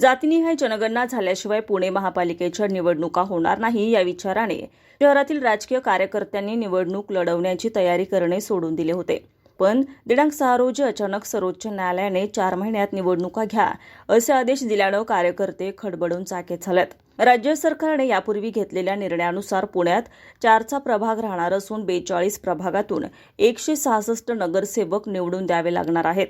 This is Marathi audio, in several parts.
जातीनिहाय जनगणना झाल्याशिवाय पुणे महापालिकेच्या निवडणुका होणार नाही या विचाराने शहरातील राजकीय कार्यकर्त्यांनी निवडणूक लढवण्याची तयारी करणे सोडून दिले होते. पण दिनांक सहा रोजी अचानक सर्वोच्च न्यायालयाने चार महिन्यात निवडणुका घ्या असे आदेश दिल्यानं कार्यकर्ते खडबडून चाके झालेत. राज्य सरकारने यापूर्वी घेतलेल्या निर्णयानुसार पुण्यात चारचा प्रभाग राहणार असून बेचाळीस प्रभागातून एकशे सहासष्ट नगरसेवक निवडून द्यावे लागणार आहेत.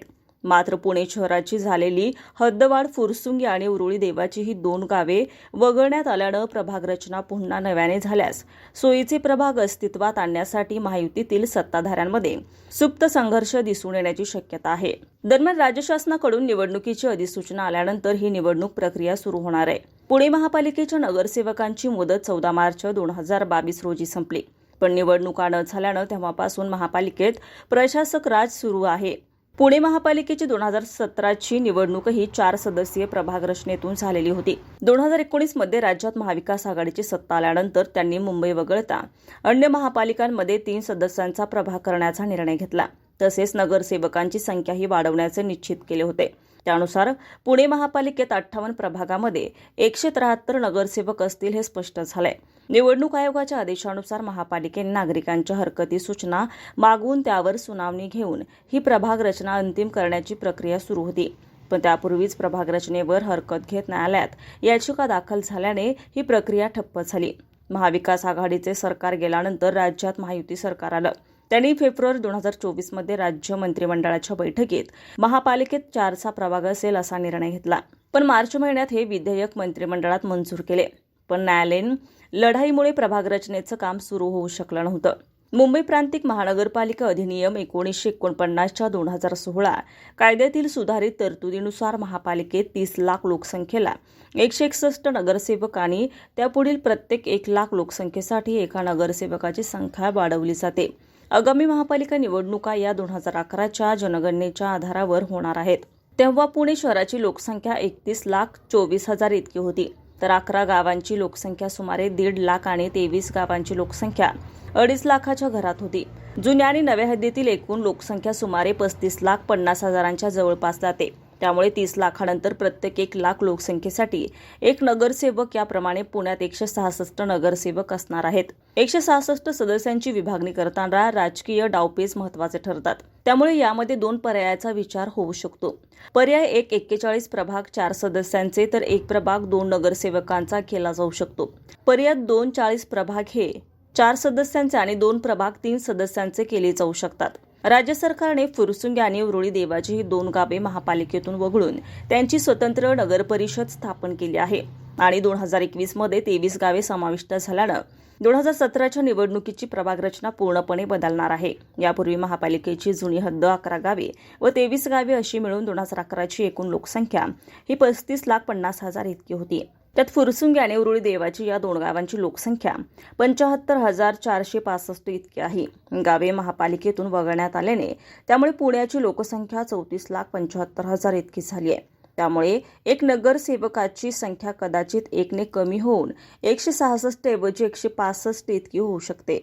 मात्र पुणे शहराची झालेली हद्दवाढ फुरसुंगी आणि उरुळी देवाची ही दोन गावे वगळण्यात आल्यानं प्रभाग रचना पुन्हा नव्याने झाल्यास सोयीचे प्रभाग अस्तित्वात आणण्यासाठी महायुतीतील सत्ताधाऱ्यांमध्ये सुप्त संघर्ष दिसून येण्याची शक्यता आहे. दरम्यान राज्य शासनाकडून निवडणुकीची अधिसूचना आल्यानंतर ही निवडणूक प्रक्रिया सुरू होणार आहे. पुणे महापालिकेच्या नगरसेवकांची मुदत चौदा मार्च दोन हजार बावीस रोजी संपली. पण निवडणुका न झाल्यानं तेव्हापासून महापालिकेत प्रशासक राज सुरू आहे. पुणे महापालिकेची दोन हजार सतराची निवडणूकही चार सदस्यीय प्रभाग रचनेतून झालेली होती. दोन हजार एकोणीसमध्ये राज्यात महाविकास आघाडीची सत्ता आल्यानंतर त्यांनी मुंबई वगळता अन्य महापालिकांमध्ये तीन सदस्यांचा प्रभाग करण्याचा निर्णय घेतला. तसेच नगरसेवकांची संख्याही वाढवण्याचे निश्चित केले होते. त्यानुसार पुणे महापालिकेत अठ्ठावन्न प्रभागामध्ये एकशे त्र्याहत्तर नगरसेवक असतील हे स्पष्ट झालंय. निवडणूक आयोगाच्या आदेशानुसार महापालिकेने नागरिकांच्या हरकती सूचना मागवून त्यावर सुनावणी घेऊन ही प्रभाग रचना अंतिम करण्याची प्रक्रिया सुरू होती. पण त्यापूर्वीच प्रभाग रचनेवर हरकत घेत न्यायालयात याचिका दाखल झाल्याने ही प्रक्रिया ठप्प झाली. महाविकास आघाडीचे सरकार गेल्यानंतर राज्यात महायुती सरकार आलं. त्यांनी फेब्रुवारी दोन हजार चोवीसमध्ये राज्य मंत्रिमंडळाच्या बैठकीत महापालिकेत चारचा प्रभाग असेल असा निर्णय घेतला. पण मार्च महिन्यात हे विधेयक मंत्रिमंडळात मंजूर केले. पण न्यायालयीन लढाईमुळे प्रभाग रचनेचं काम सुरू होऊ शकलं नव्हतं. मुंबई प्रांतिक महानगरपालिका अधिनियम एकोणीसशे एकोणपन्नासच्या दोन हजार सोळा कायद्यातील सुधारित तरतुदीनुसार महापालिकेत तीस लाख लोकसंख्येला एकशे एकसष्ट नगरसेवक आणि त्यापुढील प्रत्येक एक लाख लोकसंख्येसाठी एका नगरसेवकाची संख्या वाढवली जाते. आगामी महापालिका निवडणुका या दोन हजार अकराच्या जनगणनेच्या आधारावर होणार आहेत. तेव्हा पुणे शहराची लोकसंख्या एकतीस लाख चोवीस हजार इतकी होती. तर अकरा गावांची लोकसंख्या सुमारे दीड लाख आणि तेवीस गावांची लोकसंख्या अडीच लाखाच्या घरात होती. जुन्या आणि नव्या हद्दीतील एकूण लोकसंख्या सुमारे पस्तीस लाख पन्नास हजारांच्या जवळपास जाते. त्यामुळे तीस लाखानंतर प्रत्येक एक लाख लोकसंख्येसाठी एक नगरसेवक याप्रमाणे पुण्यात एकशे सहासष्ट नगरसेवक असणार आहेत. एकशे सहासष्ट सदस्यांची विभागणी करताना राजकीय डावपेच महत्त्वाचे ठरतात. त्यामुळे यामध्ये दोन पर्यायाचा विचार होऊ शकतो. पर्याय एक एक्केचाळीस प्रभाग चार सदस्यांचे तर एक प्रभाग दोन नगरसेवकांचा केला जाऊ शकतो. पर्याय दोन चाळीस प्रभाग हे चार सदस्यांचे आणि दोन प्रभाग तीन सदस्यांचे केले जाऊ शकतात. राज्य सरकारने फुरसुंगी आणि उरुळी देवाची ही दोन गावे महापालिकेतून वगळून त्यांची स्वतंत्र नगरपरिषद स्थापन केली आहे. आणि दोन हजार एकवीसमध्ये तेवीस गावे समाविष्ट झाल्यानं दोन हजार सतराच्या निवडणुकीची प्रभाग रचना पूर्णपणे बदलणार आहे. यापूर्वी महापालिकेची जुनी हद्द अकरा गावे व तेवीस गावे अशी मिळून दोन हजार अकराची एकूण लोकसंख्या ही पस्तीस लाख पन्नास हजार इतकी होती. त्यात फुरसुंगी आणि उरुळी देवाची या दोन गावांची लोकसंख्या पंचाहत्तर हजार चारशे पासष्ट इतकी आहे. गावे महापालिकेतून वगळण्यात आल्याने त्यामुळे पुण्याची लोकसंख्या चौतीस लाख पंचाहत्तर हजार इतकी झाली आहे. त्यामुळे एक नगरसेवकाची संख्या कदाचित एकने कमी होऊन एकशे सहासष्ट ऐवजी एकशे पासष्ट इतकी होऊ शकते.